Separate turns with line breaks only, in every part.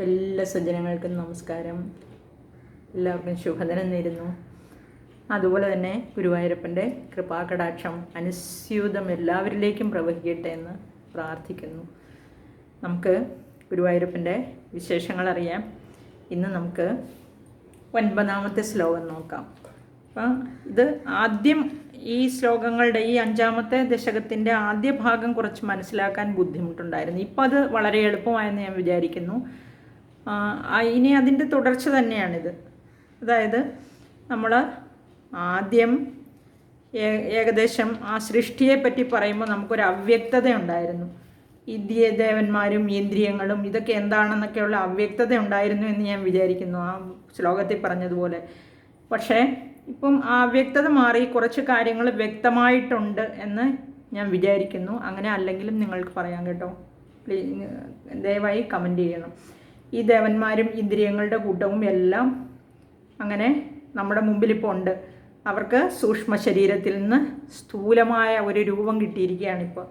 എല്ലാ സജ്ജനങ്ങൾക്കും നമസ്കാരം. എല്ലാവർക്കും ശുഭദിനം നേരുന്നു. അതുപോലെ തന്നെ ഗുരുവായൂരപ്പന്റെ കൃപാകടാക്ഷം അനുസ്യൂതം എല്ലാവരിലേക്കും പ്രവഹിക്കട്ടെ എന്ന് പ്രാർത്ഥിക്കുന്നു. നമുക്ക് ഗുരുവായൂരപ്പന്റെ വിശേഷങ്ങൾ അറിയാം. ഇന്ന് നമുക്ക് ഒൻപതാമത്തെ ശ്ലോകം നോക്കാം. അപ്പം ഇത് ആദ്യം ഈ ശ്ലോകങ്ങളുടെ ഈ അഞ്ചാമത്തെ ദശകത്തിന്റെ ആദ്യ ഭാഗം കുറച്ച് മനസ്സിലാക്കാൻ ബുദ്ധിമുട്ടുണ്ടായിരുന്നു. ഇപ്പം അത് വളരെ എളുപ്പമായെന്ന് ഞാൻ വിചാരിക്കുന്നു. ഇനി അതിന്റെ തുടർച്ച തന്നെയാണിത്. അതായത് നമ്മൾ ആദ്യം ഏകദേശം ആ സൃഷ്ടിയെ പറ്റി പറയുമ്പോൾ നമുക്കൊരു അവ്യക്തത ഉണ്ടായിരുന്നു ഇന്ത്യ ദേവന്മാരും ഇന്ദ്രിയങ്ങളും ഇതൊക്കെ എന്താണെന്നൊക്കെയുള്ള അവ്യക്തത ഉണ്ടായിരുന്നു എന്ന് ഞാൻ വിചാരിക്കുന്നു ആ ശ്ലോകത്തിൽ പറഞ്ഞതുപോലെ. പക്ഷേ ഇപ്പം ആ അവ്യക്തത മാറി കുറച്ച് കാര്യങ്ങൾ വ്യക്തമായിട്ടുണ്ട് എന്ന് ഞാൻ വിചാരിക്കുന്നു. അങ്ങനെ അല്ലെങ്കിലും നിങ്ങൾക്ക് പറയാം കേട്ടോ. ദയവായി കമന്റ് ചെയ്യണം. ഈ ദേവന്മാരും ഇന്ദ്രിയങ്ങളുടെ കൂട്ടവും എല്ലാം അങ്ങനെ നമ്മുടെ മുമ്പിൽ ഇപ്പോൾ ഉണ്ട്. അവർക്ക് സൂക്ഷ്മ ശരീരത്തിൽ നിന്ന് സ്ഥൂലമായ ഒരു രൂപം കിട്ടിയിരിക്കുകയാണ് ഇപ്പോൾ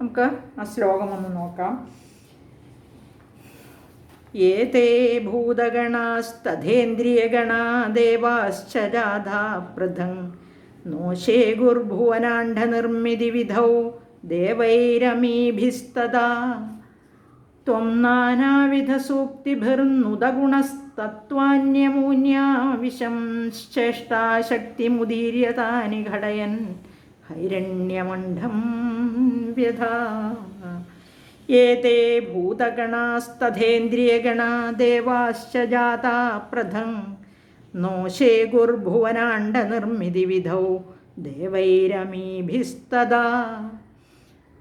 നമുക്ക് ആ ശ്ലോകം ഒന്ന് നോക്കാം. ഏതേ ഭൂതഗണാസ്തഥേന്ദ്രിയഗണാ ദേവാശ്ച രാധാ പൃഥങ് നോശേ വിധൗ ദേവൈരമീഭിസ്തദാ. त्वं नानाविधसूक्तिभिर्नुदगुणस्तत्त्वान्यमून्या विशंश्चेष्टाशक्तिमुदीर्य तानि घटयन् हैरण्यमण्डं व्यधा एते भूतगणास्तथेन्द्रियगणा देवाश्च जाता प्रथं नोशे गुर्भुवनाण्डनिर्मितिविधौ देवैरमीभिस्तदा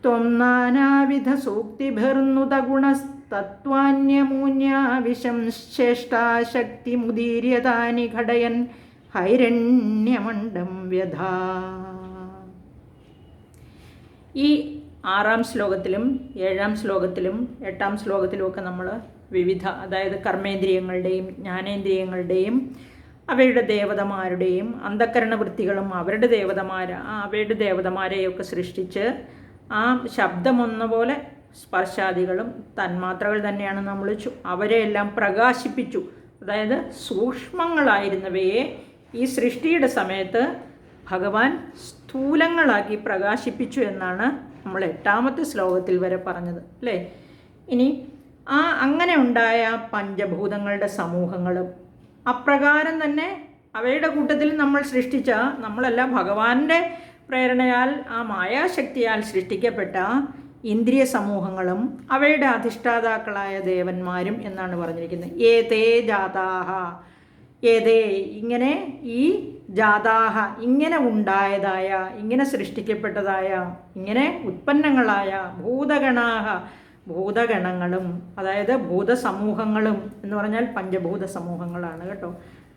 त्वं नानाविधसूक्तिभिर्नुतगुणस्तत्त्वान्यमून्या विशंश्चेष्टाशक्तिमुदीर्य तानि घटयन् ഹൈരണ്യമണ്ഡം വ്യഥ ഈ ആറാം ശ്ലോകത്തിലും ഏഴാം ശ്ലോകത്തിലും എട്ടാം ശ്ലോകത്തിലും ഒക്കെ നമ്മൾ വിവിധ അതായത് കർമ്മേന്ദ്രിയങ്ങളുടെയും ജ്ഞാനേന്ദ്രിയങ്ങളുടെയും അവയുടെ ദേവതമാരുടെയും അന്ധക്കരണ വൃത്തികളും അവരുടെ ദേവതമാര ആ അവയുടെ ദേവതമാരെയൊക്കെ സൃഷ്ടിച്ച് ആ ശബ്ദമൊന്ന പോലെ സ്പർശാദികളും തന്മാത്രകൾ തന്നെയാണ് നമ്മൾ അവരെയെല്ലാം പ്രകാശിപ്പിച്ചു. അതായത് സൂക്ഷ്മങ്ങളായിരുന്നവയെ ഈ സൃഷ്ടിയുടെ സമയത്ത് ഭഗവാൻ സ്ഥൂലങ്ങളാക്കി പ്രകാശിപ്പിച്ചു എന്നാണ് നമ്മൾ എട്ടാമത്തെ ശ്ലോകത്തിൽ വരെ പറഞ്ഞത് അല്ലേ? ഇനി ആ അങ്ങനെ ഉണ്ടായ പഞ്ചഭൂതങ്ങളുടെ സമൂഹങ്ങളും അപ്രകാരം തന്നെ അവയുടെ കൂട്ടത്തിൽ നമ്മൾ സൃഷ്ടിച്ച നമ്മളെല്ലാം ഭഗവാന്റെ പ്രേരണയാൽ ആ മായാശക്തിയാൽ സൃഷ്ടിക്കപ്പെട്ട ഇന്ദ്രിയ സമൂഹങ്ങളും അവയുടെ അധിഷ്ഠാതാക്കളായ ദേവന്മാരും എന്നാണ് പറഞ്ഞിരിക്കുന്നത്. ഏതേ ജാതാഹ. ഏതേ ഇങ്ങനെ ഈ ജാതാഹ ഇങ്ങനെ ഉണ്ടായതായ ഇങ്ങനെ സൃഷ്ടിക്കപ്പെട്ടതായ ഇങ്ങനെ ഉത്പന്നങ്ങളായ ഭൂതഗണാഹ ഭൂതഗണങ്ങളും അതായത് ഭൂതസമൂഹങ്ങളും എന്ന് പറഞ്ഞാൽ പഞ്ചഭൂത സമൂഹങ്ങളാണ് കേട്ടോ.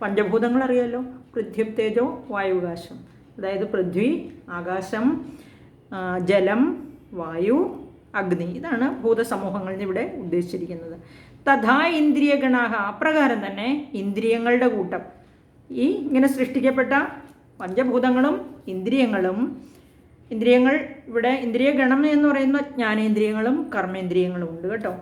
പഞ്ചഭൂതങ്ങൾ അറിയാലോ പൃഥ്വി തേജോ വായുകാശം. അതായത് പൃഥ്വി ആകാശം ജലം വായു അഗ്നി. ഇതാണ് ഭൂതസമൂഹങ്ങളിൽ ഇവിടെ ഉദ്ദേശിച്ചിരിക്കുന്നത്. തഥാ ഇന്ദ്രിയഗണാഹ. അപ്രകാരം തന്നെ ഇന്ദ്രിയങ്ങളുടെ കൂട്ടം. ഈ ഇങ്ങനെ സൃഷ്ടിക്കപ്പെട്ട പഞ്ചഭൂതങ്ങളും ഇന്ദ്രിയങ്ങളും ഇന്ദ്രിയങ്ങൾ ഇവിടെ ഇന്ദ്രിയഗണം എന്ന് പറയുന്ന ജ്ഞാനേന്ദ്രിയങ്ങളും കർമ്മേന്ദ്രിയങ്ങളും ഉണ്ട് കേട്ടോ.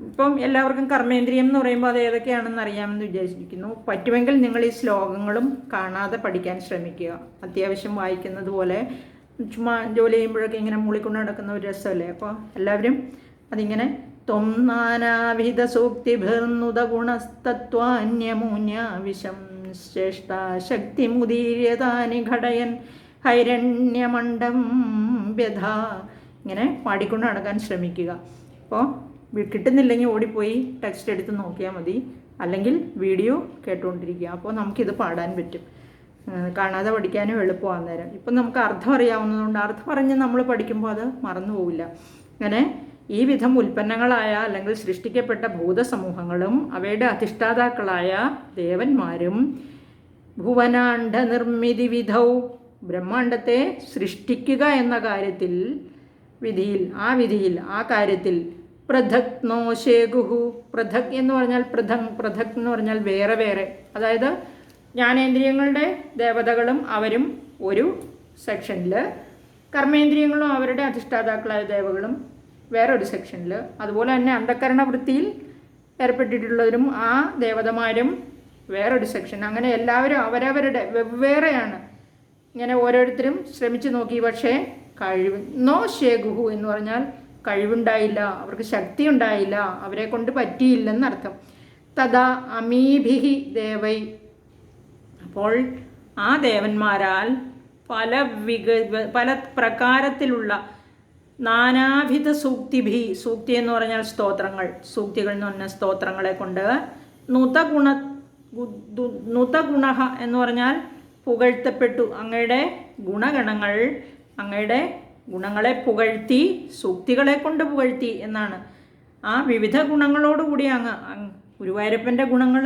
ഇപ്പം എല്ലാവർക്കും കർമ്മേന്ദ്രിയം എന്ന് പറയുമ്പോൾ അത് ഏതൊക്കെയാണെന്ന് അറിയാമെന്ന് വിചാരിച്ചിരിക്കുന്നു. പറ്റുമെങ്കിൽ നിങ്ങൾ ഈ ശ്ലോകങ്ങളും കാണാതെ പഠിക്കാൻ ശ്രമിക്കുക. അത്യാവശ്യം വായിക്കുന്നത് പോലെ ചുമ്മാ ജോലി ചെയ്യുമ്പോഴൊക്കെ ഇങ്ങനെ മൂളിക്കൊണ്ട് നടക്കുന്ന ഒരു രസമല്ലേ? അപ്പോൾ എല്ലാവരും അതിങ്ങനെ ത്വം നാനാവിധ സൂക്തിഭിർന്നുത ഗുണസ്തത്വാന്യമൂന്യാവിശം ശ്രേഷ്ഠ ശക്തി മുദീര്യതാനി ഘടയൻ ഹൈരണ്യമണ്ഡം വ്യഥ. ഇങ്ങനെ പാടിക്കൊണ്ട് നടക്കാൻ ശ്രമിക്കുക. അപ്പോൾ കിട്ടുന്നില്ലെങ്കിൽ ഓടിപ്പോയി ടെക്സ്റ്റ് എടുത്ത് നോക്കിയാൽ മതി. അല്ലെങ്കിൽ വീഡിയോ കേട്ടുകൊണ്ടിരിക്കുക അപ്പോൾ നമുക്കിത് പാടാൻ പറ്റും. കാണാതെ പഠിക്കാനും എളുപ്പമാണ് നേരം ഇപ്പം നമുക്ക് അർത്ഥം അറിയാവുന്നതുകൊണ്ട് അർത്ഥം അറിഞ്ഞ് നമ്മൾ പഠിക്കുമ്പോൾ അത് മറന്നു പോവില്ല. അങ്ങനെ ഈ വിധം ഉൽപ്പന്നങ്ങളായ അല്ലെങ്കിൽ സൃഷ്ടിക്കപ്പെട്ട ഭൂതസമൂഹങ്ങളും അവയുടെ അധിഷ്ഠാതാക്കളായ ദേവന്മാരും ഭുവനാണ്ഡ നിർമ്മിതി വിധൗ ബ്രഹ്മാണ്ടത്തെ സൃഷ്ടിക്കുക എന്ന കാര്യത്തിൽ വിധിയിൽ ആ വിധിയിൽ ആ കാര്യത്തിൽ പൃഥക് നോശേഗുഹു പ്രഥക് എന്ന് പറഞ്ഞാൽ പ്രഥങ് പ്രഥക് എന്ന് പറഞ്ഞാൽ വേറെ വേറെ. അതായത് ജ്ഞാനേന്ദ്രിയങ്ങളുടെ ദേവതകളും അവരും ഒരു സെക്ഷനിൽ കർമ്മേന്ദ്രിയങ്ങളും അവരുടെ അധിഷ്ഠാതാക്കളായ ദേവകളും വേറൊരു സെക്ഷനിൽ അതുപോലെ തന്നെ അന്ധക്കരണ വൃത്തിയിൽ ഏർപ്പെട്ടിട്ടുള്ളവരും ആ ദേവതമാരും വേറൊരു സെക്ഷൻ. അങ്ങനെ എല്ലാവരും അവരവരുടെ വെവ്വേറെയാണ്. ഇങ്ങനെ ഓരോരുത്തരും ശ്രമിച്ചു നോക്കി പക്ഷേ കഴിവ്. നോ ശേഖുഹു എന്ന് പറഞ്ഞാൽ കഴിവുണ്ടായില്ല അവർക്ക് ശക്തി ഉണ്ടായില്ല അവരെ കൊണ്ട് പറ്റിയില്ലെന്നർത്ഥം തഥാ അമീഭിഹി ദേവൈ. അപ്പോൾ ആ ദേവന്മാരാൽ പല വിക പല പ്രകാരത്തിലുള്ള നാനാവിധ സൂക്തിഭി സൂക്തി എന്ന് പറഞ്ഞാൽ സ്തോത്രങ്ങൾ സൂക്തികൾ എന്ന് പറഞ്ഞാൽ സ്തോത്രങ്ങളെ കൊണ്ട് നുതഗുണ നുതഗുണ എന്ന് പറഞ്ഞാൽ പുകഴ്ത്തപ്പെട്ടു. അങ്ങയുടെ ഗുണഗണങ്ങൾ അങ്ങയുടെ ഗുണങ്ങളെ പുകഴ്ത്തി സൂക്തികളെ കൊണ്ട് പുകഴ്ത്തി എന്നാണ്. ആ വിവിധ ഗുണങ്ങളോടുകൂടി അങ്ങ് ഗുരുവായൂരപ്പന്റെ ഗുണങ്ങൾ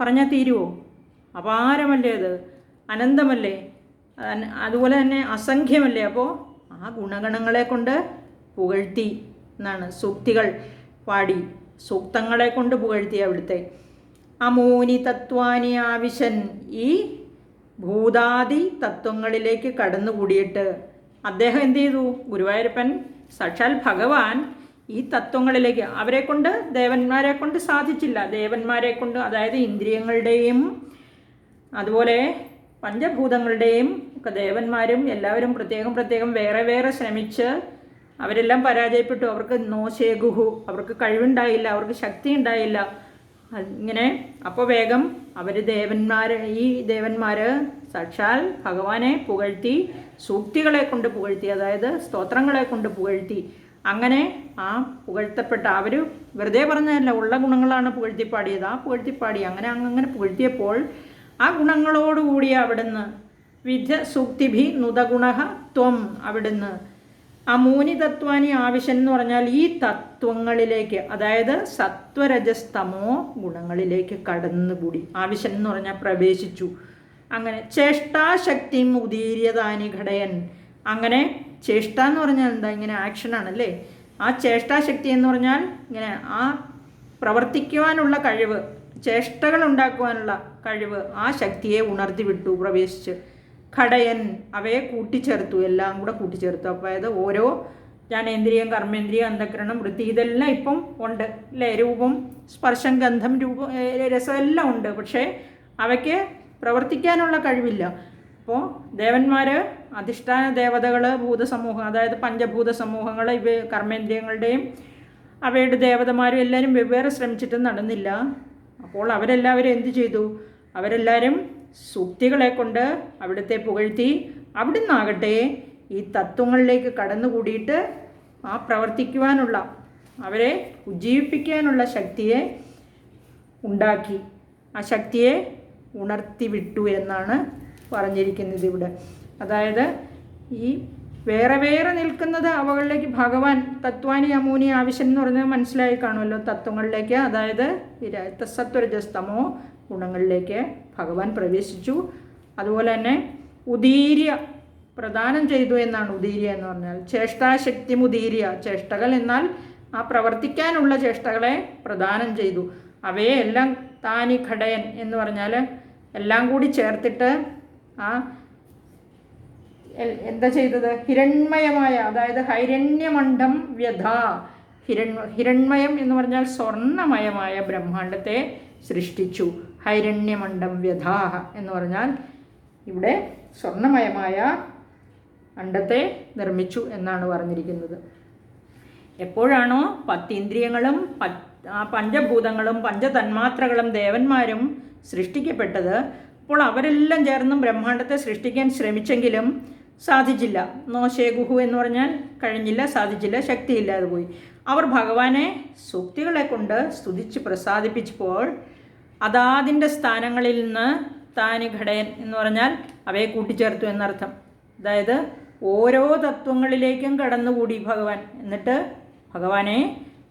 പറഞ്ഞാൽ തീരുമോ അപാരമല്ലേ അത്? അനന്തമല്ലേ? അതുപോലെ തന്നെ അസംഖ്യമല്ലേ? അപ്പോൾ ആ ഗുണഗണങ്ങളെ കൊണ്ട് പുകഴ്ത്തി എന്നാണ്. സൂക്തികൾ പാടി സൂക്തങ്ങളെ കൊണ്ട് പുകഴ്ത്തി അവിടുത്തെ. അമൂനി തത്വാനി ആവിശൻ ഈ ഭൂതാദി തത്വങ്ങളിലേക്ക് കടന്നുകൂടിയിട്ട് അദ്ദേഹം എന്ത് ചെയ്തു? ഗുരുവായൂരപ്പൻ സാക്ഷാൽ ഭഗവാൻ ഈ തത്വങ്ങളിലേക്ക് അവരെ കൊണ്ട് ദേവന്മാരെ കൊണ്ട് സാധിച്ചില്ല. ദേവന്മാരെ കൊണ്ട് അതായത് ഇന്ദ്രിയങ്ങളുടെയും അതുപോലെ പഞ്ചഭൂതങ്ങളുടെയും ഒക്കെ ദേവന്മാരും എല്ലാവരും പ്രത്യേകം പ്രത്യേകം വേറെ വേറെ ശ്രമിച്ച് അവരെല്ലാം പരാജയപ്പെട്ടു. അവർക്ക് നോശേഗുഹു അവർക്ക് കഴിവുണ്ടായില്ല അവർക്ക് ശക്തി ഉണ്ടായില്ല ഇങ്ങനെ അപ്പോൾ വേഗം അവർ ദേവന്മാർ ഈ ദേവന്മാർ സാക്ഷാൽ ഭഗവാനെ പുകഴ്ത്തി സൂക്തികളെ കൊണ്ട് പുകഴ്ത്തി അതായത് സ്തോത്രങ്ങളെ കൊണ്ട് പുകഴ്ത്തി. അങ്ങനെ ആ പുകഴ്ത്തപ്പെട്ട അവർ വെറുതെ പറഞ്ഞതല്ല ഉള്ള ഗുണങ്ങളാണ് പുകഴ്ത്തിപ്പാടിയത്. ആ പുകഴ്ത്തിപ്പാടി അങ്ങനെ അങ്ങനെ പുകഴ്ത്തിയപ്പോൾ ആ ഗുണങ്ങളോടുകൂടി അവിടുന്ന് വിധ സൂക്തിഭി നുതഗുണ ത്വം അവിടുന്ന്. ആ മൂനി തത്വാനി ആവശ്യം എന്ന് പറഞ്ഞാൽ ഈ തത്വങ്ങളിലേക്ക് അതായത് സത്വരജസ്തമോ ഗുണങ്ങളിലേക്ക് കടന്നുകൂടി. ആവശ്യം എന്ന് പറഞ്ഞാൽ പ്രവേശിച്ചു. അങ്ങനെ ചേഷ്ടാശക്തി ഉദീര്യതാനി ഘടയൻ അങ്ങനെ ചേഷ്ട എന്ന് പറഞ്ഞാൽ എന്താ? ഇങ്ങനെ ആക്ഷനാണല്ലേ ആ ചേഷ്ടാശക്തി എന്ന് പറഞ്ഞാൽ ഇങ്ങനെ ആ പ്രവർത്തിക്കുവാനുള്ള കഴിവ് ചേഷ്ടകൾ ഉണ്ടാക്കുവാനുള്ള കഴിവ് ആ ശക്തിയെ ഉണർത്തി വിട്ടു പ്രവേശിച്ച്. ഘടയൻ അവയെ കൂട്ടിച്ചേർത്തു എല്ലാം കൂടെ കൂട്ടിച്ചേർത്തു. അപ്പോൾ അതായത് ഓരോ ജ്ഞാനേന്ദ്രിയം കർമ്മേന്ദ്രിയം അന്ധകരണം വൃത്തി ഇതെല്ലാം ഇപ്പം ഉണ്ട് അല്ലേ? രൂപം സ്പർശം ഗന്ധം രൂപം രസം എല്ലാം ഉണ്ട്. പക്ഷേ അവയ്ക്ക് പ്രവർത്തിക്കാനുള്ള കഴിവില്ല. അപ്പോൾ ദേവന്മാർ അധിഷ്ഠാന ദേവതകൾ ഭൂതസമൂഹം അതായത് പഞ്ചഭൂത സമൂഹങ്ങൾ ഇവ കർമ്മേന്ദ്രിയങ്ങളുടെയും അവയുടെ ദേവതമാരും എല്ലാവരും വെവ്വേറെ ശ്രമിച്ചിട്ട് നടന്നില്ല. അപ്പോൾ അവരെല്ലാവരും എന്തു ചെയ്തു? അവരെല്ലാവരും സൂക്തികളെ കൊണ്ട് അവിടുത്തെ പുകഴ്ത്തി അവിടുന്നാകട്ടെ ഈ തത്വങ്ങളിലേക്ക് കടന്നുകൂടിയിട്ട് ആ പ്രവർത്തിക്കുവാനുള്ള അവരെ ഉജ്ജീവിപ്പിക്കാനുള്ള ശക്തിയെ ഉണ്ടാക്കി. ആ ശക്തിയെ ഉണർത്തി വിട്ടു എന്നാണ് പറഞ്ഞിരിക്കുന്നത് ഇവിടെ. അതായത് ഈ വേറെ വേറെ നിൽക്കുന്നത് അവകളിലേക്ക് ഭഗവാൻ തത്വാനി അമൂനി ആവശ്യം എന്ന് പറഞ്ഞാൽ മനസ്സിലായി കാണുമല്ലോ തത്വങ്ങളിലേക്ക്. അതായത് സത്വരജസ്തമോ ഗുണങ്ങളിലേക്ക് ഭഗവാൻ പ്രവേശിച്ചു. അതുപോലെ തന്നെ ഉദീര്യ പ്രദാനം ചെയ്തു എന്നാണ് ഉദീര്യ എന്ന് പറഞ്ഞാൽ. ചേഷ്ടാശക്തി മുദീര്യ ചേഷ്ടകൾ എന്നാൽ ആ പ്രവർത്തിക്കാനുള്ള ചേഷ്ടകളെ പ്രദാനം ചെയ്തു. അവയെ എല്ലാം താനി ഘടയൻ എന്ന് പറഞ്ഞാൽ എല്ലാം കൂടി ചേർത്തിട്ട് ആ എന്താ ചെയ്തത്? ഹിരൺമയമായ അതായത് ഹൈരണ്യമണ്ഡം വ്യഥ. ഹിരൺ ഹിരൺമയം എന്ന് പറഞ്ഞാൽ സ്വർണമയമായ ബ്രഹ്മാണ്ഡത്തെ സൃഷ്ടിച്ചു. ഹൈരണ്യമണ്ഡം വ്യഥാഹ എന്ന് പറഞ്ഞാൽ ഇവിടെ സ്വർണമയമായ അണ്ടത്തെ നിർമ്മിച്ചു എന്നാണ് പറഞ്ഞിരിക്കുന്നത്. എപ്പോഴാണോ പത്തിന്ദ്രിയങ്ങളും പഞ്ചഭൂതങ്ങളും പഞ്ചതന്മാത്രകളും ദേവന്മാരും സൃഷ്ടിക്കപ്പെട്ടത്. അപ്പോൾ അവരെല്ലാം ചേർന്നും ബ്രഹ്മാണ്ടത്തെ സൃഷ്ടിക്കാൻ ശ്രമിച്ചെങ്കിലും സാധിച്ചില്ല. നോശേ ഗുഹു എന്ന് പറഞ്ഞാൽ കഴിഞ്ഞില്ല സാധിച്ചില്ല ശക്തിയില്ലാതെ പോയി. അവർ ഭഗവാനെ സൂക്തികളെ കൊണ്ട് സ്തുതിച്ച് പ്രസാദിപ്പിച്ചപ്പോൾ അതാതിന്റെ സ്ഥാനങ്ങളിൽ നിന്ന് താനി ഘടയൻ എന്ന് പറഞ്ഞാൽ അവയെ കൂട്ടിച്ചേർത്തു എന്നർത്ഥം. അതായത് ഓരോ തത്വങ്ങളിലേക്കും കടന്നുകൂടി ഭഗവാൻ. എന്നിട്ട് ഭഗവാനെ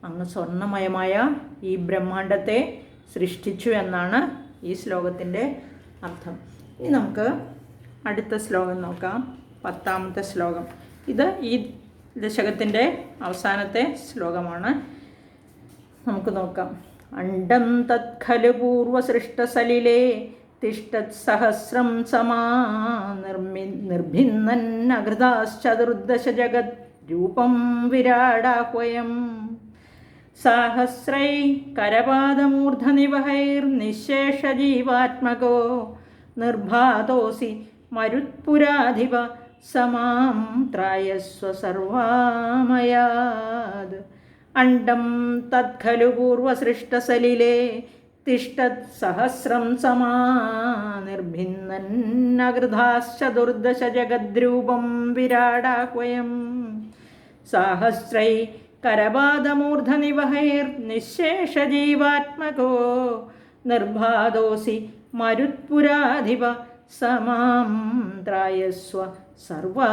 അങ്ങ് സ്വർണമയമായ ഈ ബ്രഹ്മാണ്ടത്തെ സൃഷ്ടിച്ചു എന്നാണ് ഈ ശ്ലോകത്തിന്റെ അർത്ഥം. ഇനി നമുക്ക് അടുത്ത ശ്ലോകം നോക്കാം. പത്താമത്തെ ശ്ലോകം. ഇത് ഈ ദശകത്തിന്റെ അവസാനത്തെ ശ്ലോകമാണ്. നമുക്ക് നോക്കാം. അണ്ടം തത്ഖലു പൂർവസൃഷ്ടസലിലേ തിഷ്ടത് സഹസ്രം സമാ നിർമ്മി നിർഭിന്നൻ അകൃതാശ്ചതുർദശ ജഗത് രൂപം വിരാടാഹ്വയം. സാഹസ്രൈ കരപാദമൂർധനിവഹൈർനിശേഷജീവാത്മകോ നിർഭാതോസി മരുത്പുരാധിപ സമാം ത്രായസ്വ സർവാമയാത്. അണ്ടം തത്ഖലു പൂർവസൃഷ്ടസലിലേ തിഷ്ടത് സഹസ്രം സമാ നിർഭിന്നന്നകൃതാശ്ചതുർദശ ജഗദ്രൂപം വിരാടാഹ്വയം. സാഹസ്രൈ കരപാദമൂർധനിവഹൈർനിശേഷജീവാത്മകോ നിർബാധോസി മരുത്പുരാധിപ സമാം ത്രായസ്വ സർവാമയാത്.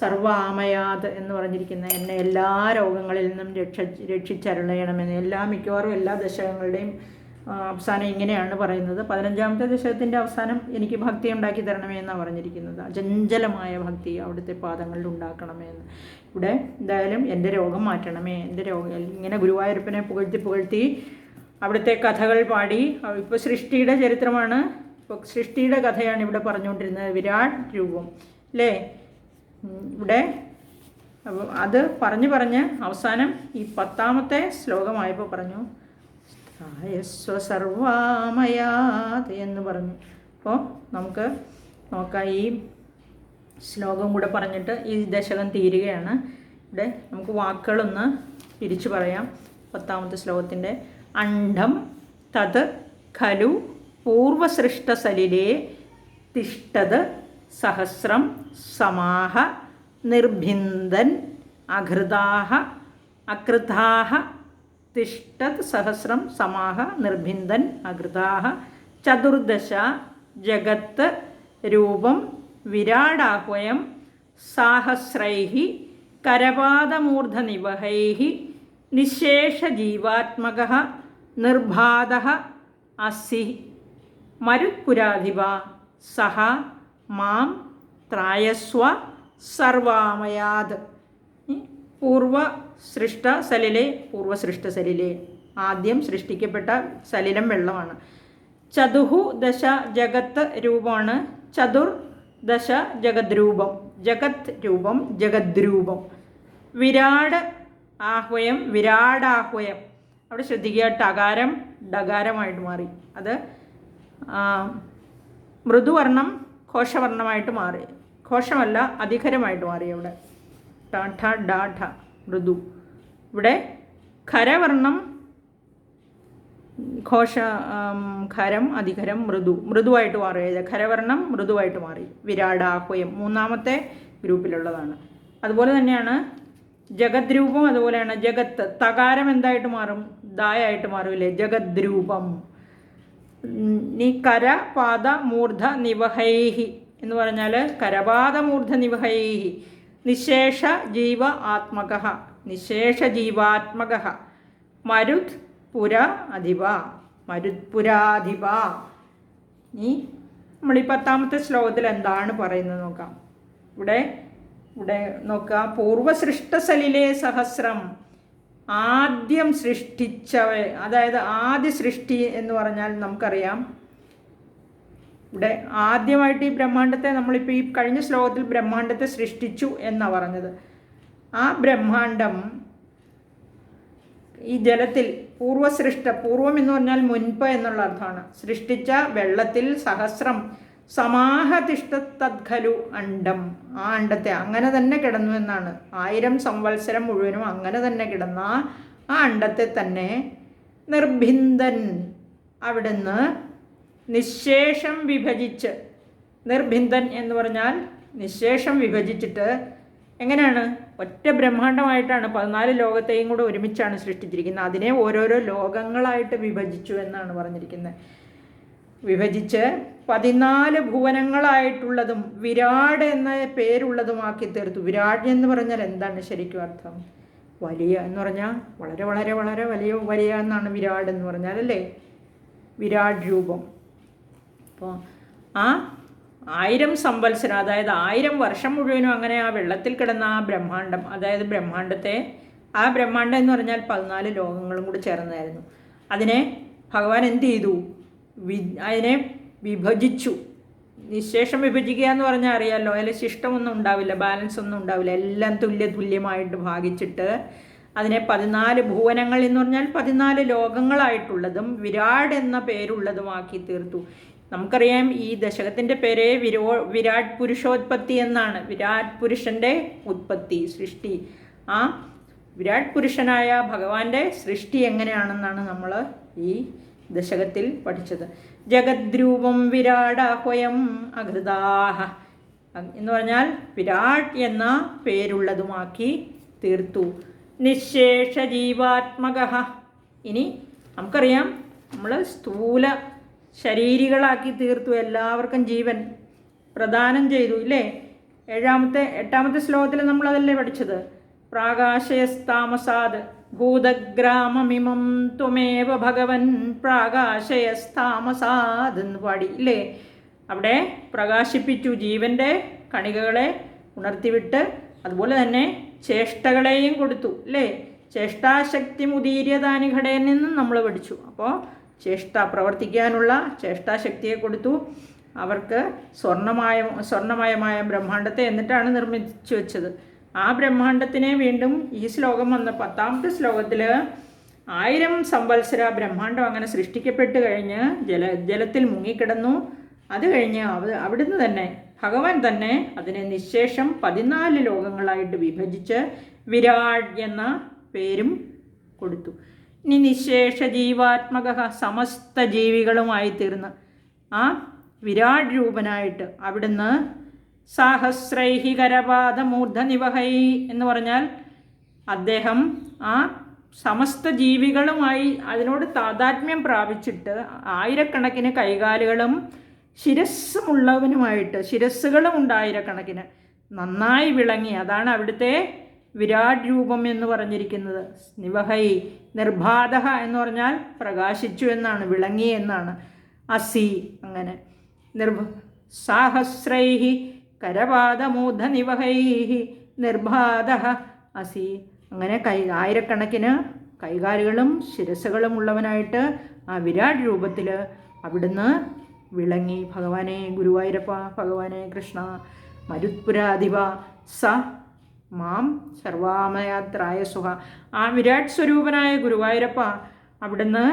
സർവാമയാത് എന്ന് പറഞ്ഞിരിക്കുന്ന എന്നെ എല്ലാ രോഗങ്ങളിൽ നിന്നും രക്ഷ രക്ഷിച്ചരുളയണമെന്ന് എല്ലാ മിക്കവാറും എല്ലാ ദശകങ്ങളുടെയും അവസാനം ഇങ്ങനെയാണ് പറയുന്നത്. പതിനഞ്ചാമത്തെ ദശകത്തിന്റെ അവസാനം എനിക്ക് ഭക്തി ഉണ്ടാക്കി തരണമേ എന്നാണ് പറഞ്ഞിരിക്കുന്നത്. അചഞ്ചലമായ ഭക്തി അവിടുത്തെ പാദങ്ങളിൽ ഉണ്ടാക്കണമേ എന്ന്. ഇവിടെ എന്തായാലും എന്റെ രോഗം മാറ്റണമേ. എന്റെ രോഗം ഇങ്ങനെ ഗുരുവായൂരപ്പനെ പുകഴ്ത്തി പുകഴ്ത്തി അവിടുത്തെ കഥകൾ പാടി. ഇപ്പോൾ സൃഷ്ടിയുടെ ചരിത്രമാണ്. ഇപ്പോൾ സൃഷ്ടിയുടെ കഥയാണ് ഇവിടെ പറഞ്ഞുകൊണ്ടിരുന്നത്. വിരാട് രൂപം. അല്ലേ ഇവിടെ അത് പറഞ്ഞു പറഞ്ഞ് അവസാനം ഈ പത്താമത്തെ ശ്ലോകമായപ്പോൾ പറഞ്ഞു. സ്ഥായസ്വ സർവാമയാത് എന്ന് പറഞ്ഞു. അപ്പോൾ നമുക്ക് നോക്കാം. ഈ ശ്ലോകം കൂടെ പറഞ്ഞിട്ട് ഈ ദശകം തീരുകയാണ്. ഇവിടെ നമുക്ക് വാക്കുകളൊന്ന് തിരിച്ചു പറയാം. പത്താമത്തെ ശ്ലോകത്തിന്റെ അണ്ഡം തത് ഖലു പൂർവസൃഷ്ടസലിലേ തിഷ്ടത് സഹസ്രം സമാഹ നിർഭിന്ദൻ അഘൃതാഹ അകൃതാഹ തിഷ്ടത് സഹസ്രം സമാഹ നിർഭിന്ദൻ അകൃതാഹ ചതുർദശ ജഗത്ത് രൂപം വിരാടാഹ്വയം സാഹസ്രൈ കരപാദമൂർധനിവഹൈ നിശേഷജീവാത്മക നിർബാധ അസി. മരുത്പുരാധിപ സഹ മാം ത്രായസ്വ സർവാമയാത്. പൂർവ സൃഷ്ട സലിലെ പൂർവ സൃഷ്ട സലിലെ. ആദ്യം സൃഷ്ടിക്കപ്പെട്ട സലിലം വെള്ളമാണ്. ചതുഹു ദശ ജഗത്ത് രൂപമാണ്. ചതുർ ദശ ജഗത് രൂപം ജഗത് രൂപം ജഗദ്രൂപം. വിരാട് ആഹ്വയം വിരാടാഹ്വയം. അവിടെ ശ്രദ്ധിക്കുക ടകാരം ഡകാരമായിട്ട് മാറി. അത് മൃദുവർണം ഘോഷവർണമായിട്ട് മാറി. ഘോഷമല്ല അധികരമായിട്ട് മാറി അവിടെ. ട ഡാഠ മൃദു. ഇവിടെ ഖരവർണം ഘോഷ ഖരം അധികരം മൃദു. മൃദുവായിട്ട് മാറിയത് ഖരവർണം മൃദുവായിട്ട് മാറി. വിരാടാഹ്വയം മൂന്നാമത്തെ ഗ്രൂപ്പിലുള്ളതാണ്. അതുപോലെ തന്നെയാണ് ജഗദ്രൂപം അതുപോലെയാണ് ജഗത്ത് തകാരം എന്തായിട്ട് മാറും? ദായായിട്ട് മാറില്ലേ? ജഗദ്രൂപം. ഈ കര പാദ മൂർധ നിവഹൈഹി. എന്ന് പറഞ്ഞാൽ കരപാദ മൂർധ നിവഹൈഹി. നിശേഷ ജീവ ആത്മക നിശേഷ ജീവാത്മക മരുത് പുര അധിപ മരുത്പുരാധിപ ഈ നമ്മൾ ഈ പത്താമത്തെ ശ്ലോകത്തിൽ എന്താണ് പറയുന്നത് നോക്കാം. ഇവിടെ ഇവിടെ നോക്കുക. പൂർവസൃഷ്ടസലിലെ സഹസ്രം. ആദ്യം സൃഷ്ടിച്ചവ അതായത് ആദ്യ സൃഷ്ടി എന്ന് പറഞ്ഞാൽ നമുക്കറിയാം. ഇവിടെ ആദ്യമായിട്ട് ഈ ബ്രഹ്മാണ്ടത്തെ നമ്മളിപ്പോൾ ഈ കഴിഞ്ഞ ശ്ലോകത്തിൽ ബ്രഹ്മാണ്ടത്തെ സൃഷ്ടിച്ചു എന്നാണ് പറഞ്ഞത്. ആ ബ്രഹ്മാണ്ടം ഈ ജലത്തിൽ പൂർവസൃഷ്ട പൂർവം എന്ന് പറഞ്ഞാൽ മുൻപ് എന്നുള്ള അർത്ഥമാണ്. സൃഷ്ടിച്ച വെള്ളത്തിൽ സഹസ്രം സമാഹതിഷ്ഠ അണ്ടം. ആ അണ്ടത്തെ അങ്ങനെ തന്നെ കിടന്നു എന്നാണ്. ആയിരം സംവത്സരം മുഴുവനും അങ്ങനെ തന്നെ കിടന്ന ആ അണ്ടത്തെ തന്നെ നിർഭിന്ദൻ അവിടുന്ന് നിശേഷം വിഭജിച്ച് നിർഭിന്ദൻ എന്ന് പറഞ്ഞാൽ നിശേഷം വിഭജിച്ചിട്ട് എങ്ങനെയാണ്? ഒറ്റ ബ്രഹ്മാണ്ടമായിട്ടാണ് പതിനാല് ലോകത്തെയും കൂടെ ഒരുമിച്ചാണ് സൃഷ്ടിച്ചിരിക്കുന്നത്. അതിനെ ഓരോരോ ലോകങ്ങളായിട്ട് വിഭജിച്ചു എന്നാണ് പറഞ്ഞിരിക്കുന്നത്. വിഭജിച്ച് പതിനാല് ഭുവനങ്ങളായിട്ടുള്ളതും വിരാട് എന്ന പേരുള്ളതുമാക്കി തീർത്തു. വിരാട് എന്ന് പറഞ്ഞാൽ എന്താണ് ശരിക്കും അർത്ഥം? വലിയ എന്ന് പറഞ്ഞാൽ വളരെ വളരെ വളരെ വലിയ വലിയ എന്നാണ് വിരാട് എന്ന് പറഞ്ഞാൽ അല്ലേ? വിരാട് രൂപം. അപ്പോൾ ആ ആയിരം സംവത്സരം അതായത് ആയിരം വർഷം മുഴുവനും അങ്ങനെ ആ വെള്ളത്തിൽ കിടന്ന ആ ബ്രഹ്മാണ്ടം അതായത് ബ്രഹ്മാണ്ടത്തെ ആ ബ്രഹ്മാണ്ടം എന്ന് പറഞ്ഞാൽ പതിനാല് ലോകങ്ങളും കൂടി ചേർന്നായിരുന്നു അതിനെ ഭഗവാൻ എന്ത് ചെയ്തു? വി അതിനെ വിഭജിച്ചു. നിശേഷം വിഭജിക്കുക എന്ന് പറഞ്ഞാൽ അറിയാമല്ലോ അതിൽ ശിഷ്ടമൊന്നും ഉണ്ടാവില്ല ബാലൻസ് ഒന്നും ഉണ്ടാവില്ല എല്ലാം തുല്യ തുല്യമായിട്ട് ഭാഗിച്ചിട്ട് അതിനെ പതിനാല് ഭുവനങ്ങൾ എന്ന് പറഞ്ഞാൽ പതിനാല് ലോകങ്ങളായിട്ടുള്ളതും വിരാട് എന്ന പേരുള്ളതുമാക്കി തീർത്തു. നമുക്കറിയാം ഈ ദശകത്തിന്റെ പേര് വിരോ വിരാട് പുരുഷോത്പത്തി എന്നാണ്. വിരാട് പുരുഷന്റെ ഉത്പത്തി സൃഷ്ടി. ആ വിരാട് പുരുഷനായ ഭഗവാന്റെ സൃഷ്ടി എങ്ങനെയാണെന്നാണ് നമ്മൾ ഈ ദശകത്തിൽ പഠിച്ചത്. ജഗദ്രൂപം വിരാടാഹ്വയം അഘൃതാഹ എന്ന് പറഞ്ഞാൽ വിരാട് എന്ന പേരുള്ളതുമാക്കി തീർത്തു. നിശേഷ ജീവാത്മക ഇനി നമുക്കറിയാം നമ്മൾ സ്ഥൂല ശരീരികളാക്കി തീർത്തു എല്ലാവർക്കും ജീവൻ പ്രദാനം ചെയ്തു ഇല്ലേ? ഏഴാമത്തെ എട്ടാമത്തെ ശ്ലോകത്തിൽ നമ്മൾ നമ്മളതല്ലേ പഠിച്ചത്? പ്രാകാശയസ്താമസാദ് ഭൂതഗ്രാമമിമം ത്വമേവ ഭഗവൻ പ്രാകാശയസ്താമസാദ് എന്ന് പാടി ഇല്ലേ? അവിടെ പ്രകാശിപ്പിച്ചു ജീവന്റെ കണികകളെ ഉണർത്തിവിട്ട് അതുപോലെ തന്നെ ചേഷ്ടകളെയും കൊടുത്തു അല്ലേ ചേഷ്ടാശക്തി മുദീര്യതാനി ഘടയിൽ നിന്നും നമ്മൾ പഠിച്ചു. അപ്പോൾ ചേഷ്ട പ്രവർത്തിക്കാനുള്ള ചേഷ്ടാശക്തിയെ കൊടുത്തു. അവർക്ക് സ്വർണമായ സ്വർണമയമായ ബ്രഹ്മാണ്ടത്തെ എന്നിട്ടാണ് നിർമ്മിച്ചു വെച്ചത്. ആ ബ്രഹ്മാണ്ടത്തിനെ വീണ്ടും ഈ ശ്ലോകം വന്ന പത്താമത്തെ ശ്ലോകത്തിൽ ആയിരം സംവത്സര ബ്രഹ്മാണ്ടം അങ്ങനെ സൃഷ്ടിക്കപ്പെട്ട് കഴിഞ്ഞ് ജല ജലത്തിൽ മുങ്ങിക്കിടന്നു. അത് കഴിഞ്ഞ് അവ അവിടുന്ന് തന്നെ ഭഗവാൻ തന്നെ അതിനെ നിശേഷം പതിനാല് ലോകങ്ങളായിട്ട് വിഭജിച്ച് വിരാട് എന്ന പേരും കൊടുത്തു. ഇനി നിശേഷ ജീവാത്മക സമസ്ത ജീവികളുമായി തീർന്ന് ആ വിരാട് രൂപനായിട്ട് അവിടുന്ന് സാഹസ്രൈഹി കരപാദമൂർധനിവഹൈ എന്ന് പറഞ്ഞാൽ അദ്ദേഹം ആ സമസ്ത ജീവികളുമായി അതിനോട് താതാത്മ്യം പ്രാപിച്ചിട്ട് ആയിരക്കണക്കിന് കൈകാലുകളും ശിരസ്സുമുള്ളവനുമായിട്ട് ശിരസ്സുകളും ഉണ്ട് ആയിരക്കണക്കിന് നന്നായി വിളങ്ങി. അതാണ് അവിടുത്തെ വിരാട് രൂപം എന്ന് പറഞ്ഞിരിക്കുന്നത്. നിവഹൈ. നിർബാധ എന്ന് പറഞ്ഞാൽ പ്രകാശിച്ചു എന്നാണ് വിളങ്ങി എന്നാണ്. അസി അങ്ങനെ. നിർഭ സാഹസ്രൈഹി കരപാദമൂധനിവഹൈ നിർബാധ അസി. അങ്ങനെ കൈ ആയിരക്കണക്കിന് കൈകാലുകളും ശിരസുകളും ഉള്ളവനായിട്ട് ആ വിരാട് രൂപത്തിൽ അവിടുന്ന് വിളങ്ങി. ഭഗവാനെ ഗുരുവായൂരപ്പ ഭഗവാനെ കൃഷ്ണ മരുത്പുരാധിപ സ മാം സർവാമയാത്രായ സുഖ ആ വിരാട് സ്വരൂപനായ ഗുരുവായൂരപ്പ അവിടുന്ന്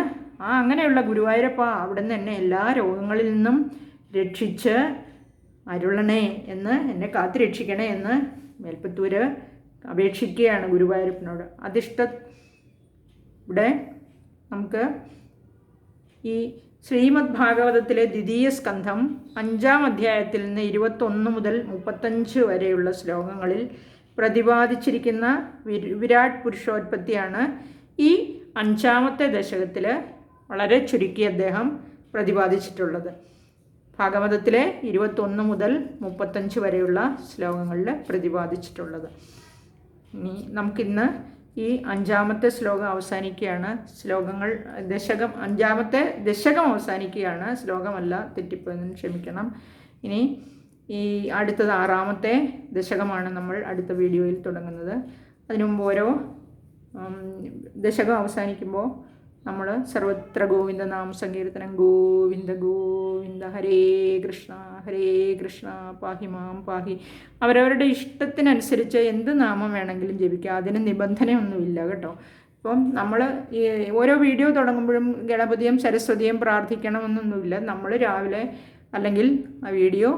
ആ അങ്ങനെയുള്ള ഗുരുവായൂരപ്പ അവിടുന്ന് എന്നെ എല്ലാ രോഗങ്ങളിൽ നിന്നും രക്ഷിച്ച് അരുളണേ എന്ന് എന്നെ കാത്തു രക്ഷിക്കണേ എന്ന് മേൽപ്പത്തൂര് അപേക്ഷിക്കുകയാണ് ഗുരുവായൂരപ്പനോട്. അതിഷ്ട ഇവിടെ നമുക്ക് ഈ ശ്രീമദ് ഭാഗവതത്തിലെ ദ്വിതീയ സ്കന്ധം അഞ്ചാം അധ്യായത്തിൽ നിന്ന് ഇരുപത്തൊന്ന് മുതൽ മുപ്പത്തഞ്ച് വരെയുള്ള ശ്ലോകങ്ങളിൽ പ്രതിപാദിച്ചിരിക്കുന്ന വിരാട് പുരുഷോത്പത്തിയാണ് ഈ അഞ്ചാമത്തെ ദശകത്തിൽ വളരെ ചുരുക്കി അദ്ദേഹം പ്രതിപാദിച്ചിട്ടുള്ളത്. ഭാഗവതത്തിലെ ഇരുപത്തൊന്ന് മുതൽ മുപ്പത്തഞ്ച് വരെയുള്ള ശ്ലോകങ്ങളിൽ പ്രതിപാദിച്ചിട്ടുള്ളത്. ഇനി നമുക്കിന്ന് ഈ അഞ്ചാമത്തെ ശ്ലോകം അവസാനിക്കുകയാണ്. ശ്ലോകങ്ങൾ ദശകം അഞ്ചാമത്തെ ദശകം അവസാനിക്കുകയാണ്. ശ്ലോകമല്ല തെറ്റിപ്പോയെന്ന് ക്ഷമിക്കണം. ഇനി ഈ അടുത്തത് ആറാമത്തെ ദശകമാണ് നമ്മൾ അടുത്ത വീഡിയോയിൽ തുടങ്ങുന്നത്. അതിനു മുമ്പ് ഓരോ ദശകം അവസാനിക്കുമ്പോൾ നമ്മൾ സർവത്ര ഗോവിന്ദ നാമ സങ്കീർത്തനം. ഗോവിന്ദ ഗോവിന്ദ ഹരേ കൃഷ്ണ ഹരേ കൃഷ്ണ പാഹി മാം പാഹി. അവരവരുടെ ഇഷ്ടത്തിനനുസരിച്ച് എന്ത് നാമം വേണമെങ്കിലും ജപിക്കാം. അതിന് നിബന്ധനയൊന്നുമില്ല കേട്ടോ. അപ്പം നമ്മൾ ഈ ഓരോ വീഡിയോ തുടങ്ങുമ്പോഴും ഗണപതിയും സരസ്വതിയും പ്രാർത്ഥിക്കണമെന്നൊന്നുമില്ല. നമ്മൾ രാവിലെ അല്ലെങ്കിൽ ആ വീഡിയോ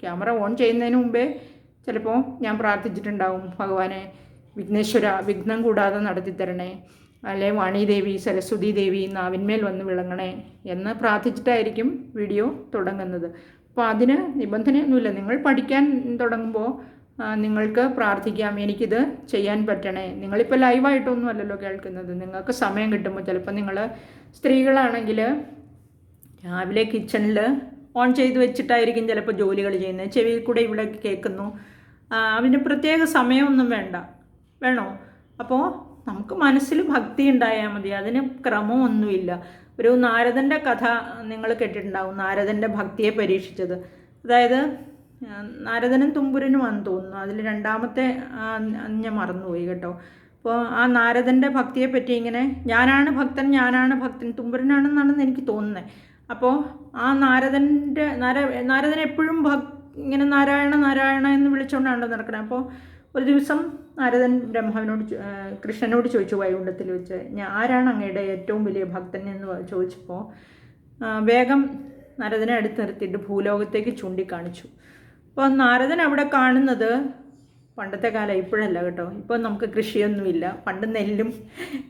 ക്യാമറ ഓൺ ചെയ്യുന്നതിന് മുമ്പേ ചിലപ്പോൾ ഞാൻ പ്രാർത്ഥിച്ചിട്ടുണ്ടാവും ഭഗവാനെ വിഘ്നേശ്വര വിഘ്നം കൂടാതെ നടത്തിത്തരണേ. അല്ലെ വാണിദേവി സരസ്വതി ദേവി നാവിന്മേൽ വന്ന് വിളങ്ങണേ എന്ന് പ്രാർത്ഥിച്ചിട്ടായിരിക്കും വീഡിയോ തുടങ്ങുന്നത്. അപ്പോൾ അതിന് നിബന്ധനയൊന്നുമില്ല. നിങ്ങൾ പഠിക്കാൻ തുടങ്ങുമ്പോൾ നിങ്ങൾക്ക് പ്രാർത്ഥിക്കാം എനിക്കിത് ചെയ്യാൻ പറ്റണേ. നിങ്ങളിപ്പോൾ ലൈവായിട്ടൊന്നും അല്ലല്ലോ കേൾക്കുന്നത്. നിങ്ങൾക്ക് സമയം കിട്ടുമ്പോൾ ചിലപ്പോൾ നിങ്ങൾ സ്ത്രീകളാണെങ്കിൽ രാവിലെ കിച്ചണിൽ ഓൺ ചെയ്ത് വെച്ചിട്ടായിരിക്കും ചിലപ്പോൾ ജോലികൾ ചെയ്യുന്നത്. ചെവിയിൽ കൂടെ ഇവിടെ കേൾക്കുന്നു. അതിന് പ്രത്യേക സമയമൊന്നും വേണ്ട. വേണോ? അപ്പോൾ നമുക്ക് മനസ്സിൽ ഭക്തി ഉണ്ടായാൽ മതി. അതിന് ക്രമമൊന്നുമില്ല. ഒരു നാരദന്റെ കഥ നിങ്ങൾ കേട്ടിട്ടുണ്ടാവും. നാരദന്റെ ഭക്തിയെ പരീക്ഷിച്ചത്. അതായത് നാരദനും തുമ്പുരനുമാണെന്ന് തോന്നുന്നു. അതിൽ രണ്ടാമത്തെ ഞാൻ മറന്നുപോയി കേട്ടോ. അപ്പോൾ ആ നാരദന്റെ ഭക്തിയെ പറ്റി ഇങ്ങനെ ഞാനാണ് ഭക്തൻ ഞാനാണ് ഭക്തൻ തുമ്പുരനാണെന്നാണെന്ന് എനിക്ക് തോന്നുന്നത്. അപ്പോൾ ആ നാരദന്റെ നാര നാരദൻ എപ്പോഴും ഭക് ഇങ്ങനെ നാരായണ നാരായണ എന്ന് വിളിച്ചുകൊണ്ടാണല്ലോ നടക്കുന്നത് അപ്പോൾ ഒരു ദിവസം നാരദൻ ബ്രഹ്മാവിനോട് കൃഷ്ണനോട് ചോദിച്ചു വൈകുണ്ഠത്തിൽ വെച്ച് ഞാൻ ആരാണ് അങ്ങയുടെ ഏറ്റവും വലിയ ഭക്തൻ? എന്ന് ചോദിച്ചപ്പോൾ വേഗം നാരദനെ അടുത്ത് നിർത്തിയിട്ട് ഭൂലോകത്തേക്ക് ചൂണ്ടിക്കാണിച്ചു. അപ്പോൾ നാരദൻ അവിടെ കാണുന്നത് പണ്ടത്തെ കാലം ഇപ്പോഴല്ല കേട്ടോ. ഇപ്പോൾ നമുക്ക് കൃഷിയൊന്നുമില്ല. പണ്ട് നെല്ലും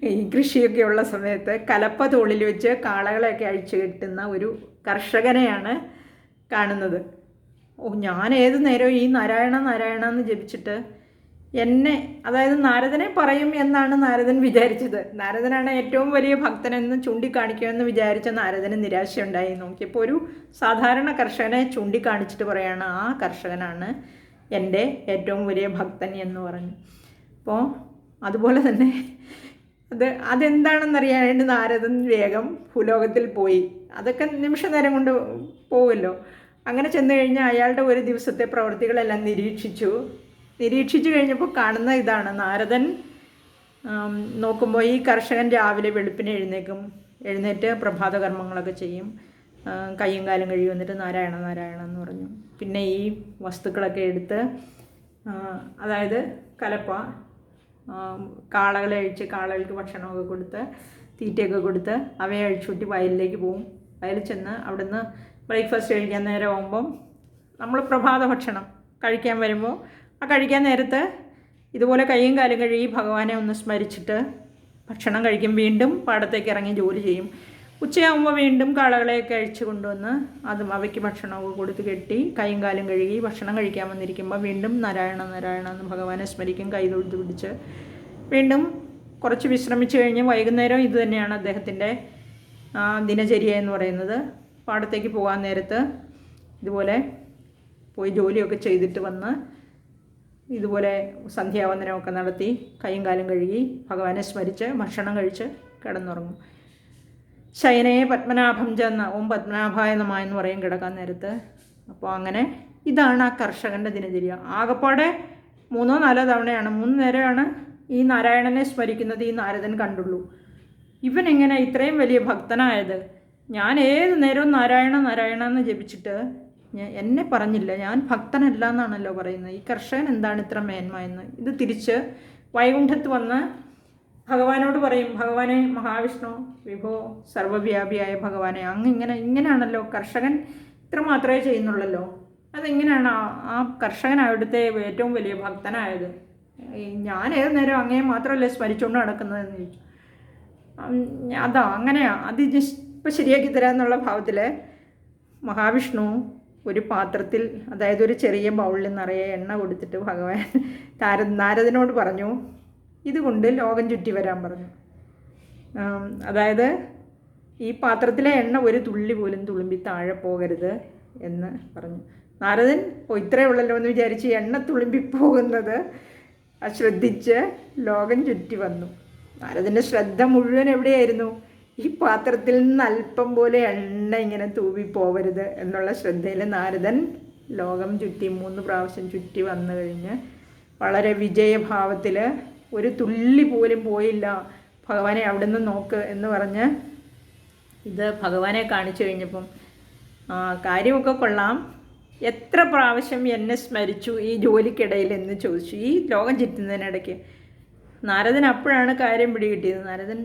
ഈ കൃഷിയൊക്കെ ഉള്ള സമയത്ത് കലപ്പ തോളിൽ വെച്ച് കാളകളെയൊക്കെ അഴിച്ചു കെട്ടുന്ന ഒരു കർഷകനെയാണ് കാണുന്നത്. ഓ ഞാൻ ഏത് നേരവും ഈ നാരായണ നാരായണ എന്ന് ജപിച്ചിട്ട് എന്നെ അതായത് നാരദനെ പറയും എന്നാണ് നാരദൻ വിചാരിച്ചത്. നാരദനാണ് ഏറ്റവും വലിയ ഭക്തനെന്ന് ചൂണ്ടിക്കാണിക്കുമെന്ന് വിചാരിച്ച നാരദന് നിരാശയുണ്ടായി. നോക്കിയപ്പോൾ ഒരു സാധാരണ കർഷകനെ ചൂണ്ടിക്കാണിച്ചിട്ട് പറയാണ് ആ കർഷകനാണ് എന്റെ ഏറ്റവും വലിയ ഭക്തൻ എന്ന് പറഞ്ഞു. അപ്പോൾ അതുപോലെ തന്നെ അത് അതെന്താണെന്ന് വേണ്ടി നാരദൻ വേഗം ഭൂലോകത്തിൽ പോയി. അതൊക്കെ നിമിഷ നേരം കൊണ്ട് പോവുമല്ലോ അങ്ങനെ ചെന്ന് കഴിഞ്ഞാൽ അയാളുടെ ഒരു ദിവസത്തെ പ്രവൃത്തികളെല്ലാം നിരീക്ഷിച്ചു. നിരീക്ഷിച്ചു കഴിഞ്ഞപ്പോൾ കാണുന്ന ഇതാണ് നാരദൻ നോക്കുമ്പോൾ ഈ കർഷകൻ രാവിലെ വെളുപ്പിന് എഴുന്നേക്കും. എഴുന്നേറ്റ് പ്രഭാത കർമ്മങ്ങളൊക്കെ ചെയ്യും. കൈയും കയ്യും കാലും കഴുകി വന്നിട്ട് നാരായണ നാരായണ എന്ന് പറഞ്ഞു. പിന്നെ ഈ വസ്തുക്കളൊക്കെ എടുത്ത് അതായത് കലപ്പ കാളകളെ അഴിച്ച് കാളകൾക്ക് ഭക്ഷണമൊക്കെ കൊടുത്ത് തീറ്റയൊക്കെ കൊടുത്ത് അവയെ അഴിച്ചുകൂട്ടി വയലിലേക്ക് പോവും. വയലിൽ ചെന്ന് അവിടുന്ന് ബ്രേക്ക്ഫാസ്റ്റ് കഴിക്കാൻ നേരം ആകുമ്പം നമ്മൾ പ്രഭാത ഭക്ഷണം കഴിക്കാൻ വരുമ്പോൾ ആ കഴിക്കാൻ നേരത്ത് ഇതുപോലെ കൈയും കാലും കഴുകി ഭഗവാനെ ഒന്ന് സ്മരിച്ചിട്ട് ഭക്ഷണം കഴിക്കും. വീണ്ടും പാടത്തേക്ക് ഇറങ്ങി ജോലി ചെയ്യും. ഉച്ചയാകുമ്പോൾ വീണ്ടും കാളകളെയൊക്കെ അഴിച്ചു കൊണ്ടുവന്ന് അതും അവയ്ക്ക് ഭക്ഷണമൊക്കെ കൊടുത്ത് കെട്ടി കൈയും കാലും കഴുകി ഭക്ഷണം കഴിക്കാൻ വന്നിരിക്കുമ്പോൾ വീണ്ടും നാരായണ നാരായണ എന്ന് ഭഗവാനെ സ്മരിക്കും കൈ തൊഴുത്ത് പിടിച്ച്. വീണ്ടും കുറച്ച് വിശ്രമിച്ച് കഴിഞ്ഞ് വൈകുന്നേരം ഇത് തന്നെയാണ് അദ്ദേഹത്തിന്റെ ദിനചര്യ എന്ന് പറയുന്നത്. പാടത്തേക്ക് പോകാൻ നേരത്ത് ഇതുപോലെ പോയി ജോലിയൊക്കെ ചെയ്തിട്ട് വന്ന് ഇതുപോലെ സന്ധ്യാവന്ദനമൊക്കെ നടത്തി കൈയും കാലും കഴുകി ഭഗവാനെ സ്മരിച്ച് ഭക്ഷണം കഴിച്ച് കിടന്നുറങ്ങും. ശയനയെ പത്മനാഭം ചെന്ന ഓം പത്മനാഭായ നമ എന്ന് പറയും കിടക്കാൻ നേരത്ത്. അപ്പോൾ അങ്ങനെ ഇതാണ് ആ കർഷകന്റെ ദിനചര്യ. ആകപ്പാടെ മൂന്നോ നാലോ തവണയാണ് മൂന്ന് നേരമാണ് ഈ നാരായണനെ സ്മരിക്കുന്നത് ഈ നാരദൻ കണ്ടുള്ളൂ. ഇവൻ എങ്ങനെ ഇത്രയും വലിയ ഭക്തനായത്? ഞാൻ ഏത് നേരവും നാരായണ നാരായണ എന്ന് ജപിച്ചിട്ട് എന്നെ പറഞ്ഞില്ല. ഞാൻ ഭക്തനല്ല എന്നാണല്ലോ പറയുന്നത്. ഈ കർഷകൻ എന്താണ് ഇത്ര മേന്മ എന്ന്? ഇത് തിരിച്ച് വൈകുണ്ഠത്ത് വന്ന് ഭഗവാനോട് പറയും ഭഗവാനെ മഹാവിഷ്ണു വിഭോ സർവവ്യാപിയായ ഭഗവാനെ അങ്ങ് ഇങ്ങനെ ഇങ്ങനെയാണല്ലോ കർഷകൻ ഇത്ര മാത്രമേ ചെയ്യുന്നുള്ളല്ലോ. അതെങ്ങനെയാണ് ആ കർഷകൻ അവിടുത്തെ ഏറ്റവും വലിയ ഭക്തനായത്? ഞാൻ ഏത് നേരം അങ്ങേ മാത്രമല്ലേ സ്മരിച്ചുകൊണ്ട് നടക്കുന്നതെന്ന് ചോദിച്ചു. അതാ അങ്ങനെയാ അത് ഇപ്പം ശരിയാക്കി തരാമെന്നുള്ള ഭാവത്തിൽ മഹാവിഷ്ണു ഒരു പാത്രത്തിൽ അതായത് ഒരു ചെറിയ ബൗളിൽ നിറയെ എണ്ണ കൊടുത്തിട്ട് ഭഗവാൻ താര നാരദനോട് പറഞ്ഞു ഇതുകൊണ്ട് ലോകം ചുറ്റി വരാൻ പറഞ്ഞു. അതായത് ഈ പാത്രത്തിലെ എണ്ണ ഒരു തുള്ളി പോലും തുളുമ്പി താഴെ പോകരുത് എന്ന് പറഞ്ഞു. നാരദൻ ഓ ഇത്രയേ ഉള്ളല്ലോ എന്ന് വിചാരിച്ച് എണ്ണ തുളുമ്പി പോകുന്നത് ശ്രദ്ധിച്ച് ലോകം ചുറ്റി വന്നു. നാരദന്റെ ശ്രദ്ധ മുഴുവൻ എവിടെയായിരുന്നു? ഈ പാത്രത്തിൽ നിന്ന് അല്പം പോലെ എണ്ണ ഇങ്ങനെ തൂവി പോവരുത് എന്നുള്ള ശ്രദ്ധയിൽ നാരദൻ ലോകം ചുറ്റി മൂന്ന് പ്രാവശ്യം ചുറ്റി വന്നു കഴിഞ്ഞ് വളരെ വിജയഭാവത്തിൽ ഒരു തുള്ളി പോലും പോയില്ല. ഭഗവാനെ അവിടെ നിന്ന് നോക്ക് എന്ന് പറഞ്ഞ് ഇത് ഭഗവാനെ കാണിച്ചു കഴിഞ്ഞപ്പം കാര്യമൊക്കെ കൊള്ളാം. എത്ര പ്രാവശ്യം എന്നെ സ്മരിച്ചു ഈ ജോലിക്കിടയിൽ? എന്ന് ചോദിച്ചു. ഈ ലോകം ചുറ്റുന്നതിനിടയ്ക്ക് നാരദൻ അപ്പോഴാണ് കാര്യം പിടികിട്ടിയത്. നാരദൻ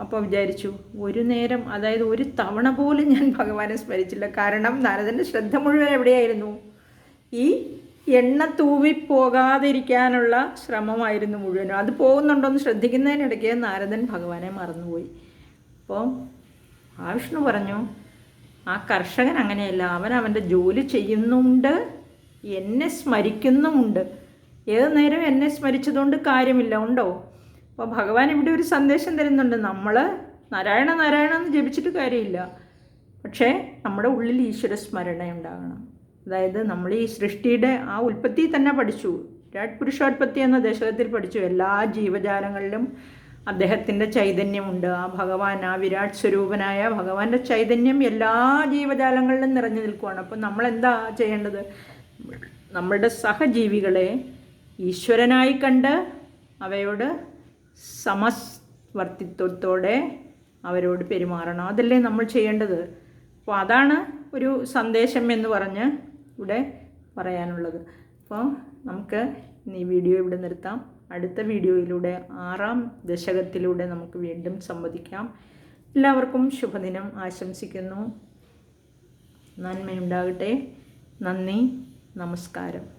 അപ്പോൾ വിചാരിച്ചു ഒരു നേരം അതായത് ഒരു തവണ പോലും ഞാൻ ഭഗവാനെ സ്മരിച്ചില്ല. കാരണം നാരദന്റെ ശ്രദ്ധ മുഴുവൻ എവിടെയായിരുന്നു? ഈ എണ്ണ തൂവി പോകാതിരിക്കാനുള്ള ശ്രമമായിരുന്നു മുഴുവനും. അത് പോകുന്നുണ്ടോ എന്ന് ശ്രദ്ധിക്കുന്നതിനിടയ്ക്ക് നാരദൻ ഭഗവാനെ മറന്നുപോയി. അപ്പോൾ ആ വിഷ്ണു പറഞ്ഞു ആ കർഷകൻ അങ്ങനെയല്ല. അവൻ അവന്റെ ജോലി ചെയ്യുന്നുണ്ട്. എന്നെ സ്മരിക്കുന്നുമുണ്ട്. ഏത് നേരം എന്നെ സ്മരിച്ചതുകൊണ്ട് കാര്യമില്ല. ഉണ്ടോ? അപ്പോൾ ഭഗവാൻ ഇവിടെ ഒരു സന്ദേശം തരുന്നുണ്ട്. നമ്മൾ നാരായണ നാരായണ എന്ന് ജപിച്ചിട്ട് കാര്യമില്ല. പക്ഷേ നമ്മുടെ ഉള്ളിൽ ഈശ്വര സ്മരണ ഉണ്ടാകണം അതായത് നമ്മൾ ഈ സൃഷ്ടിയുടെ ആ ഉൽപ്പത്തി തന്നെ പഠിച്ചു. പുരുഷോത്പത്തി എന്ന ദശകത്തിൽ പഠിച്ചു. എല്ലാ ജീവജാലങ്ങളിലും അദ്ദേഹത്തിന്റെ ചൈതന്യമുണ്ട്. ആ ഭഗവാൻ ആ വിരാട് സ്വരൂപനായ ഭഗവാന്റെ ചൈതന്യം എല്ലാ ജീവജാലങ്ങളിലും നിറഞ്ഞു നിൽക്കുകയാണ് അപ്പോൾ നമ്മൾ എന്താ ചെയ്യേണ്ടത്? നമ്മളുടെ സഹജീവികളെ ഈശ്വരനായി കണ്ട് അവയോട് സമവർത്തിത്വത്തോടെ അവരോട് പെരുമാറണം. അതല്ലേ നമ്മൾ ചെയ്യേണ്ടത്? അപ്പോൾ അതാണ് ഒരു സന്ദേശം എന്ന് പറഞ്ഞ് ഇവിടെ പറയാനുള്ളത്. അപ്പോൾ നമുക്ക് ഈ വീഡിയോ ഇവിടെ നിർത്താം. അടുത്ത വീഡിയോയിലൂടെ ആറാം ദശകത്തിലൂടെ നമുക്ക് വീണ്ടും സംവദിക്കാം. എല്ലാവർക്കും ശുഭദിനം ആശംസിക്കുന്നു. നന്മയുണ്ടാകട്ടെ. നന്ദി. നമസ്കാരം.